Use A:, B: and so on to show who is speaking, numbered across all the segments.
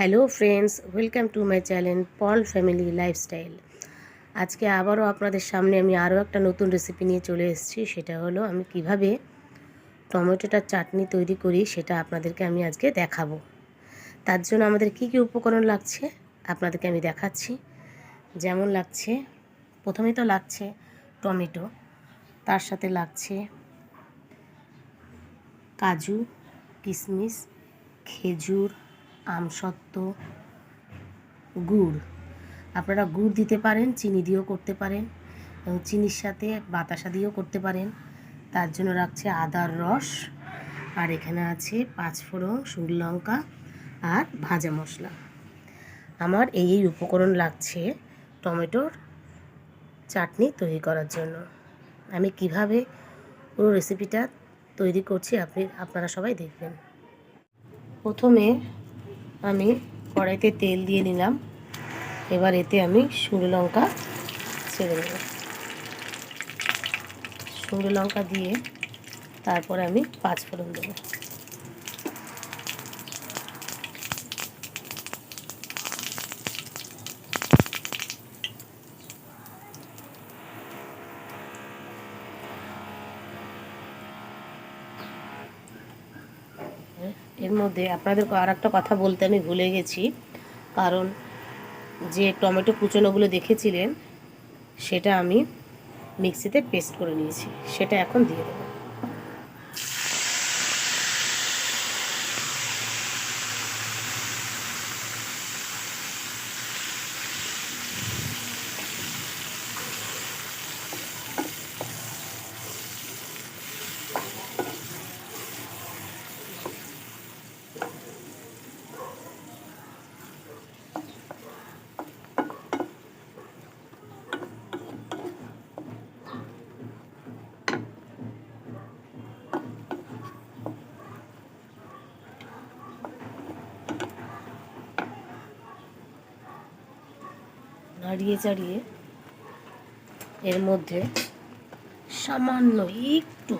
A: Hello friends, welcome to my channel Paul family lifestyle. আজকে আবারও আপনাদের সামনে আমি আরও একটা নতুন রেসিপি নিয়ে চলে এসেছি। সেটা হলো আমি কীভাবে টমেটোটার চাটনি তৈরি করি সেটা আপনাদেরকে আমি আজকে দেখাবো। তার জন্য আমাদের কি কি উপকরণ লাগছে আপনাদেরকে আমি দেখাচ্ছি। যেমন লাগছে প্রথমেই তো লাগছে টমেটো, তার সাথে লাগছে কাজু কিশমিশ খেজুর আমসত্ত্ব, গুড়। আপনারা গুড় দিতে পারেন, চিনি দিয়েও করতে পারেন, এবং চিনির সাথে বাতাসা দিয়েও করতে পারেন। তার জন্য রাখছে আদার রস, আর এখানে আছে পাঁচফোড়ন শুকনো লঙ্কা, আর ভাজা মশলা। আমার এই এই উপকরণ লাগছে টমেটোর চাটনি তৈরি করার জন্য। আমি কীভাবে পুরো রেসিপিটা তৈরি করছি আপনি, আপনারা সবাই দেখবেন। প্রথমে আমি কড়াইতে তেল দিয়ে নিলাম। এবার এতে আমি শুকনো লঙ্কা ছেড়ে দেব। শুকনো লঙ্কা দিয়ে তারপরে আমি পাঁচ ফোড়ন দেবো। এর মধ্যে আপনাদের আর একটা কথা বলতে আমি ভুলে গেছি। কারণ যে টমেটো কুচনোগুলো দেখেছিলেন, সেটা আমি মিক্সিতে পেস্ট করে নিয়েছি। সেটা এখন দিয়ে দেবো। নাড়িয়ে চাড়িয়ে এর মধ্যে সামান্য একটু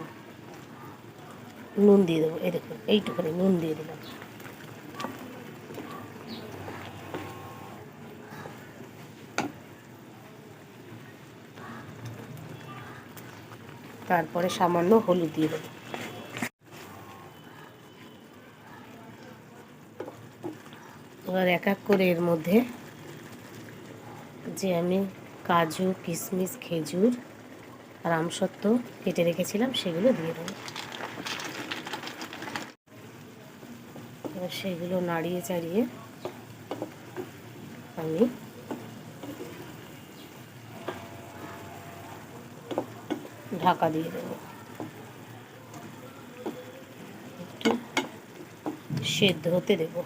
A: নুন দিয়ে দেবো। এই দেখুন, এইটুখানি নুন দিয়ে দিলাম। তারপরে সামান্য হলুদ দিয়ে দেবো। এবার এক এক করে এর মধ্যে যে আমি কাজু কিশমিশ খেজুর আর আমসত্ত্ব কেটে রেখেছিলাম, সেগুলো দিয়ে দেবো। এবার সেগুলো নাড়িয়ে চাড়িয়ে আমি ঢাকা দিয়ে দেবো। একটু সেদ্ধ হতে দেবো।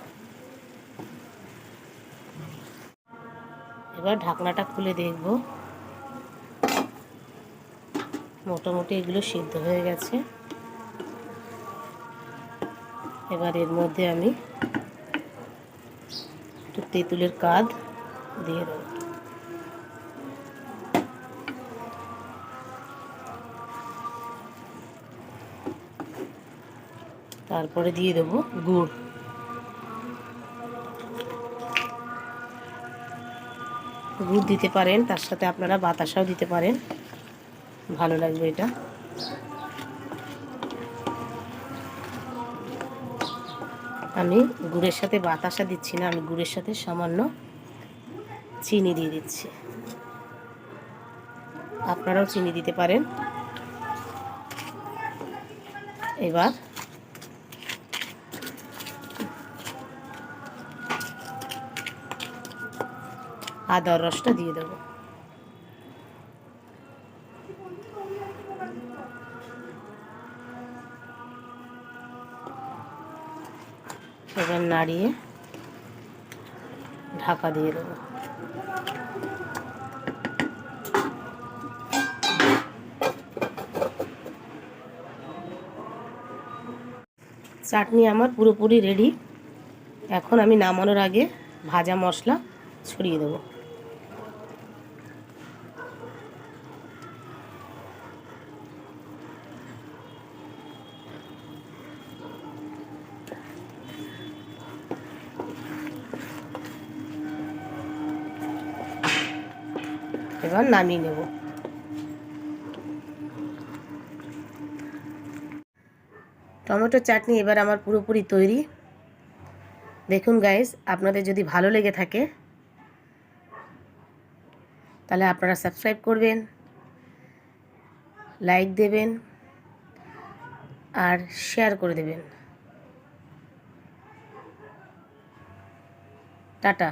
A: এবার ঢাকনাটা খুলে দেখব। মোটামুটি এগুলো সিদ্ধ হয়ে গেছে। এবার এর মধ্যে আমি একটু তেঁতুলের কাঁধ দিয়ে দেবো। তারপরে দিয়ে দেবো গুড়। গুড় দিতে পারেন, তার সাথে আপনারা বাতাসাও দিতে পারেন। ভালো লাগবে এটা। আমি গুড়ের সাথে বাতাসা দিচ্ছি না, আমি গুড়ের সাথে সামান্য চিনি দিয়ে দিচ্ছি। আপনারাও চিনি দিতে পারেন। এবার আদার রসটা দিয়ে দেবো। এবার নাড়িয়ে ঢাকা দিয়ে দেবো। চাটনি আমার পুরোপুরি রেডি। এখন আমি নামানোর আগে ভাজা মশলা ছড়িয়ে দেবো। এবার নামিয়ে নেব। টমেটো চাটনি এবার আমার পুরোপুরি তৈরি। দেখুন গাইস আপনাদের যদি ভালো লেগে থাকে, তাহলে আপনারা সাবস্ক্রাইব করবেন লাইক দেবেন, আর শেয়ার করে দেবেন। টাটা।